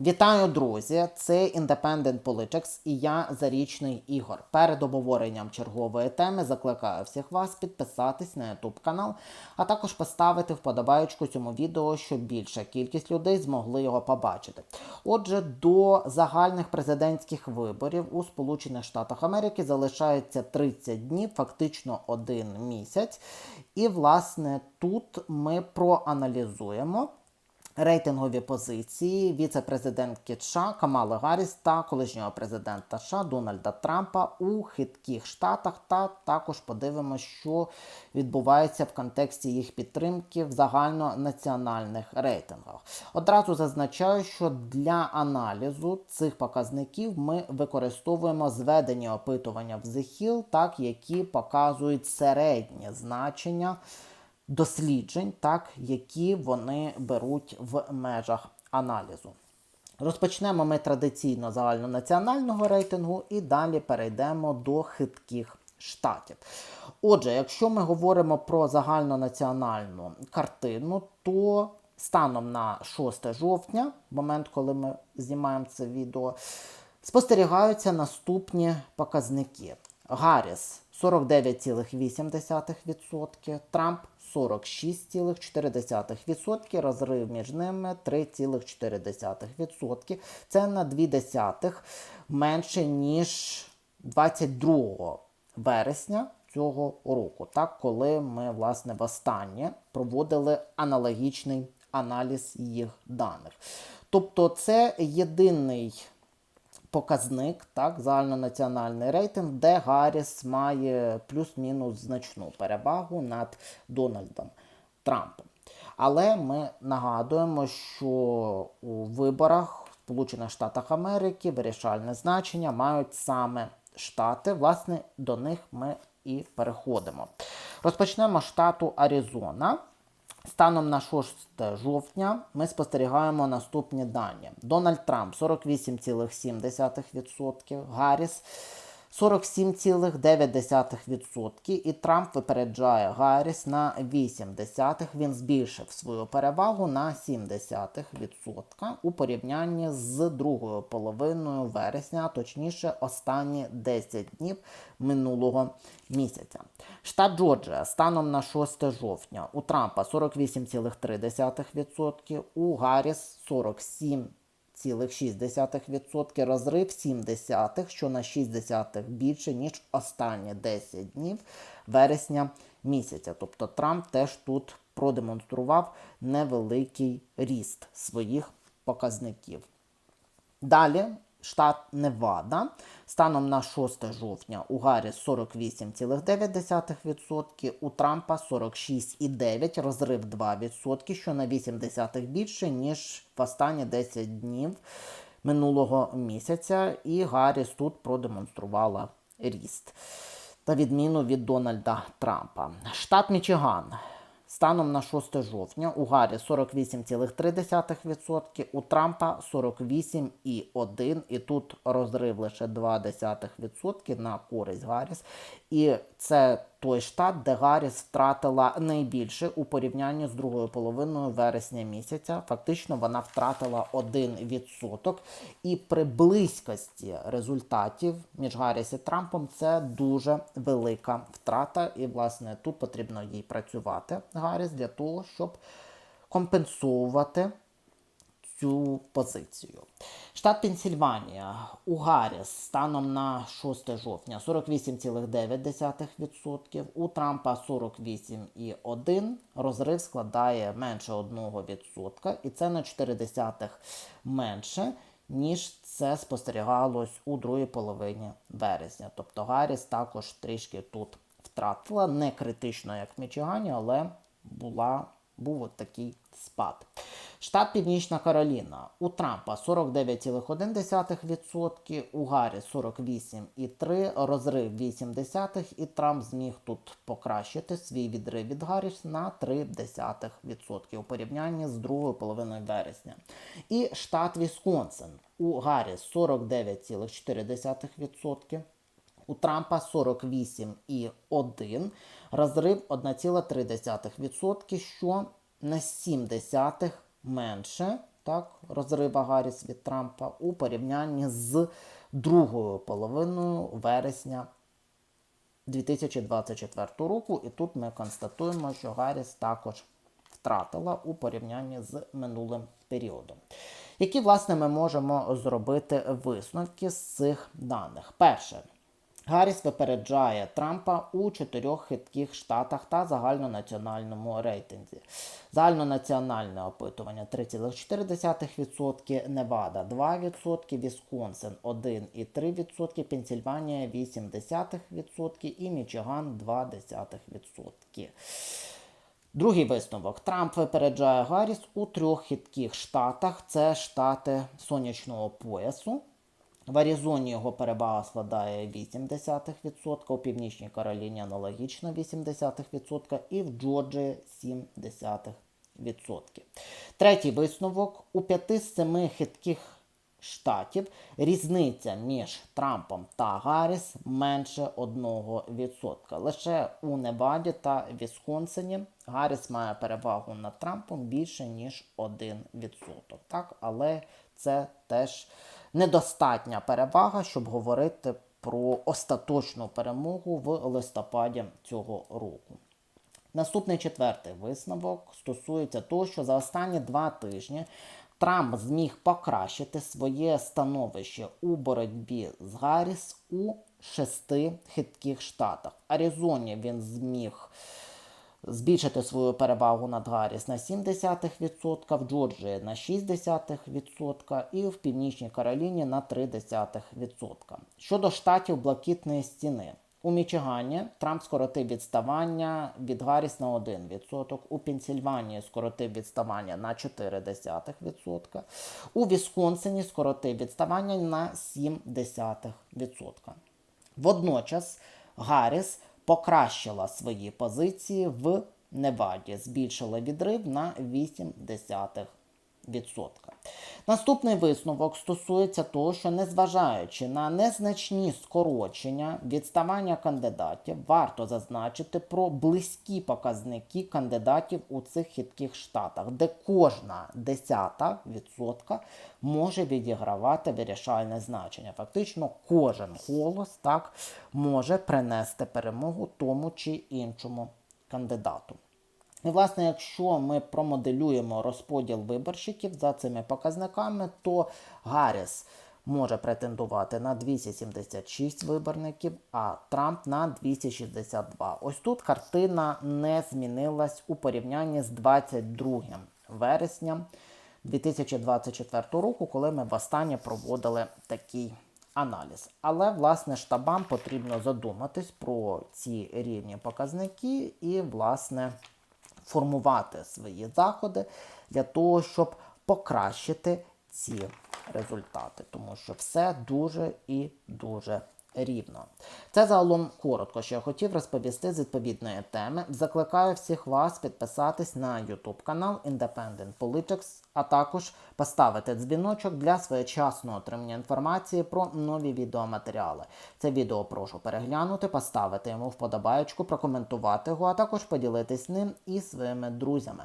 Вітаю, друзі! Це Independent Politics і я Зарічний Ігор. Перед обговоренням чергової теми закликаю всіх вас підписатись на YouTube канал, а також поставити вподобаючку цьому відео, щоб більша кількість людей змогли його побачити. Отже, до загальних президентських виборів у Сполучених Штатах Америки залишається 30 днів, фактично один місяць. І, власне, тут ми проаналізуємо рейтингові позиції віце-президентки США Камали Гарріс та колишнього президента США Дональда Трампа у хитких штатах, та також подивимося, що відбувається в контексті їх підтримки в загальнонаціональних рейтингах. Одразу зазначаю, що для аналізу цих показників ми використовуємо зведені опитування в The Hill, так які показують середнє значення досліджень, так, які вони беруть в межах аналізу. Розпочнемо ми традиційно загальнонаціонального рейтингу і далі перейдемо до хитких штатів. Отже, якщо ми говоримо про загальнонаціональну картину, то станом на 6 жовтня, момент, коли ми знімаємо це відео, спостерігаються наступні показники. Гарріс 49,8%, Трамп 46,4%, розрив між ними 3,4%. Це на 2 десятих менше, ніж 22 вересня цього року, так, коли ми, власне, востаннє проводили аналогічний аналіз їх даних. Тобто, це єдиний показник, так, загальнонаціональний рейтинг, де Гарріс має плюс-мінус значну перевагу над Дональдом Трампом. Але ми нагадуємо, що у виборах в Сполучених Штатах Америки вирішальне значення мають саме штати. Власне, до них ми і переходимо. Розпочнемо штату Аризона. Станом на 6 жовтня ми спостерігаємо наступні дані. Дональд Трамп 48,7%, Гарріс 47,9%. І Трамп випереджає Гарріс на 8 десятих. Він збільшив свою перевагу на 0,7% у порівнянні з другою половиною вересня, точніше, останні 10 днів минулого місяця. Штат Джорджія станом на 6 жовтня у Трампа 48,3%, у Гарріс 47%. 0,6%, розрив 0,7%, що на 6 десятих більше, ніж останні 10 днів вересня місяця. Тобто Трамп теж тут продемонстрував невеликий ріст своїх показників. Далі штат Невада. Станом на 6 жовтня у Гарріс 48,9%, у Трампа 46,9%, розрив 2%, що на 0,8 більше, ніж в останні 10 днів минулого місяця. І Гарріс тут продемонструвала ріст. На відміну від Дональда Трампа. Штат Мічиган. Станом на 6 жовтня у Гаррі 48,3%, у Трампа 48,1%. І тут розрив лише 0,2% на користь Гарріс. І це той штат, де Гарріс втратила найбільше у порівнянні з другою половиною вересня місяця. Фактично вона втратила 1%. І при близькості результатів між Гарріс і Трампом це дуже велика втрата. І, власне, тут потрібно їй працювати Гарріс для того, щоб компенсувати цю позицію. Штат Пенсільванія у Гарріс станом на 6 жовтня 48,9%, у Трампа 48,1%, розрив складає менше 1%, і це на 0,4 менше, ніж це спостерігалось у другій половині вересня. Тобто Гарріс також трішки тут втратила, не критично, як в Мічигані, але була, був от такий спад. Штат Північна Кароліна. У Трампа 49,1%, у Гаррі 48,3%, розрив 0,8%, і Трамп зміг тут покращити свій відрив від Гарріс на 0,3% у порівнянні з другою половиною вересня. І штат Вісконсин. У Гаррі 49,4%. У Трампа 48,1, розрив 1,3%, що на 0,7 менше, так, розрива Гарріс від Трампа у порівнянні з другою половиною вересня 2024 року. І тут ми констатуємо, що Гарріс також втратила у порівнянні з минулим періодом. Які, власне, ми можемо зробити висновки з цих даних? Перше. Гарріс випереджає Трампа у чотирьох хитких штатах та загальнонаціональному рейтинзі. Загальнонаціональне опитування 3,4%, Невада 2%, Вісконсин 1,3%, Пенсільванія 0,8% і Мічиган 0,2%. Другий висновок. Трамп випереджає Гарріс у трьох хитких штатах. Це штати сонячного поясу. В Аризоні його перевага складає 0,8%, у Північній Кароліні аналогічно 0,8% і в Джорджії 0,7%. Третій висновок. У п'яти з семи хитких штатів різниця між Трампом та Гарріс менше 1%. Лише у Неваді та Вісконсині Гарріс має перевагу над Трампом більше, ніж 1%. Так? Але це теж недостатня перевага, щоб говорити про остаточну перемогу в листопаді цього року. Наступний четвертий висновок стосується того, що за останні два тижні Трамп зміг покращити своє становище у боротьбі з Гарріс у шести хитких штатах. В Аризоні він зміг збільшити свою перевагу над Гарріс на 0,7%, в Джорджії на 0,6% і в Північній Кароліні на 0,3%. Щодо штатів блакитної стіни. У Мічигані Трамп скоротив відставання від Гарріс на 1%, у Пенсільванії скоротив відставання на 0,4%, у Вісконсині скоротив відставання на 0,7%. Водночас Гарріс покращила свої позиції в Неваді, збільшила відрив на 0,8%. Наступний висновок стосується того, що незважаючи на незначні скорочення відставання кандидатів, варто зазначити про близькі показники кандидатів у цих хитких штатах, де кожна десята відсотка може відігравати вирішальне значення. Фактично, кожен голос так може принести перемогу тому чи іншому кандидату. І, власне, якщо ми промоделюємо розподіл виборщиків за цими показниками, то Гарріс може претендувати на 276 виборників, а Трамп на 262. Ось тут картина не змінилась у порівнянні з 22 вересня 2024 року, коли ми востаннє проводили такий аналіз. Але, власне, штабам потрібно задуматись про ці рівні показники і, власне, формувати свої заходи для того, щоб покращити ці результати, тому що все дуже і дуже рівно. Це загалом коротко, що я хотів розповісти з відповідної теми. Закликаю всіх вас підписатись на YouTube канал Independent Politics, а також поставити дзвіночок для своєчасного отримання інформації про нові відеоматеріали. Це відео прошу переглянути, поставити йому вподобаєчку, прокоментувати його, а також поділитись ним і своїми друзями.